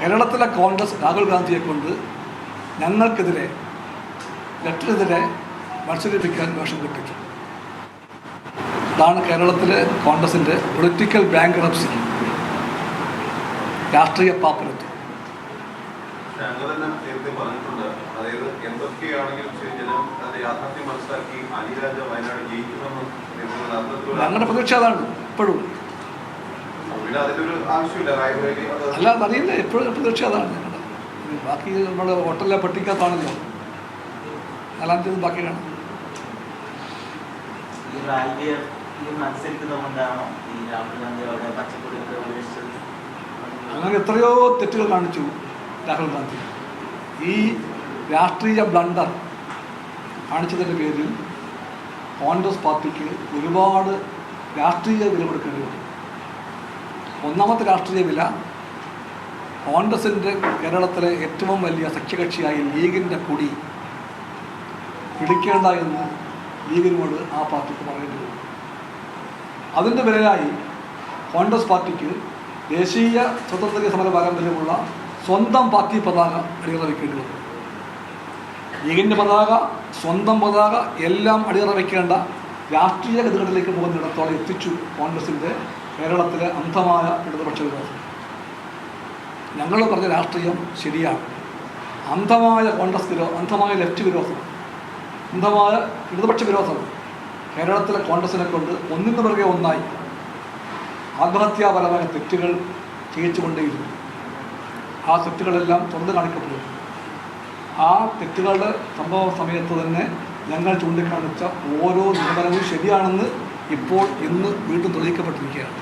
കേരളത്തിലെ കോൺഗ്രസ് രാഹുൽ ഗാന്ധിയെ കൊണ്ട് ഞങ്ങൾക്കെതിരെ ലെറ്ററിനെതിരെ മത്സരിപ്പിക്കാൻ വേഷം കിട്ടിച്ചു. ഇതാണ് കേരളത്തിലെ കോൺഗ്രസിന്റെ പൊളിറ്റിക്കൽ ബാങ്ക്റപ്സി രാഷ്ട്രീയ പാപ്പരത്വം. ഞങ്ങളുടെ പ്രതീക്ഷ അതാണ് ഇപ്പോഴും. പിന്നെ അതറിയില്ല എപ്പോഴും പ്രതീക്ഷ അതാണ് ഞങ്ങളുടെ ബാക്കി നമ്മൾ ഹോട്ടലിലെ പട്ടിക്കകത്താണല്ലോ. നാലാം തീയതി ബാക്കി കാണാം അങ്ങനെ എത്രയോ തെറ്റുകൾ കാണിച്ചു രാഹുൽ ഗാന്ധി. ഈ രാഷ്ട്രീയ ബ്ലണ്ടർ കാണിച്ചതിന്റെ പേരിൽ കോൺഗ്രസ് പാർട്ടിക്ക് ഒരുപാട് രാഷ്ട്രീയ വില കൊടുക്കേണ്ടി വന്നു. ഒന്നാമത്തെ രാഷ്ട്രീയ വില കോൺഗ്രസിന്റെ കേരളത്തിലെ ഏറ്റവും വലിയ സഖ്യകക്ഷിയായ ലീഗിന്റെ കൊടി പിടിക്കേണ്ട എന്ന് ലീഗിനോട് ആ പാർട്ടിക്ക് പറയേണ്ടി വന്നു. അതിന്റെ വിലയായി കോൺഗ്രസ് പാർട്ടിക്ക് ദേശീയ സ്വതന്ത്ര സമര പാരമ്പര്യമുള്ള സ്വന്തം പാർട്ടി പതാക അടിയറ വയ്ക്കേണ്ടി വന്നു. ലീഗിന്റെ പതാക സ്വന്തം പതാക എല്ലാം അടിയറ വയ്ക്കേണ്ട രാഷ്ട്രീയ ഗതികളിലേക്ക് പോകുന്നിടത്തോളം എത്തിച്ചു കോൺഗ്രസിന്റെ കേരളത്തിലെ അന്ധമായ ഇടതുപക്ഷ വിരോധം ഞങ്ങൾ പറഞ്ഞ രാഷ്ട്രീയം ശരിയാണ്. അന്ധമായ കോൺഗ്രസ് വിരോധം അന്ധമായ ലെഫ്റ്റ് വിരോധം അന്ധമായ ഇടതുപക്ഷ വിരോധം കേരളത്തിലെ കോൺഗ്രസിനെ കൊണ്ട് ഒന്നിന് പിറകെ ഒന്നായി. ആത്മഹത്യാപരമായ തെറ്റുകൾ ചെയ്യിച്ചുകൊണ്ടേയിരുന്നു. ആ തെറ്റുകളെല്ലാം തുറന്നു കാണിക്കപ്പെടുന്നു. ആ തെറ്റുകളുടെ സംഭവ സമയത്ത് തന്നെ ഞങ്ങൾ ചൂണ്ടിക്കാണിച്ച ഓരോ നിഗമനവും ശരിയാണെന്ന് ഇപ്പോൾ ഇന്ന് വീണ്ടും തെളിയിക്കപ്പെട്ടിരിക്കുകയാണ്.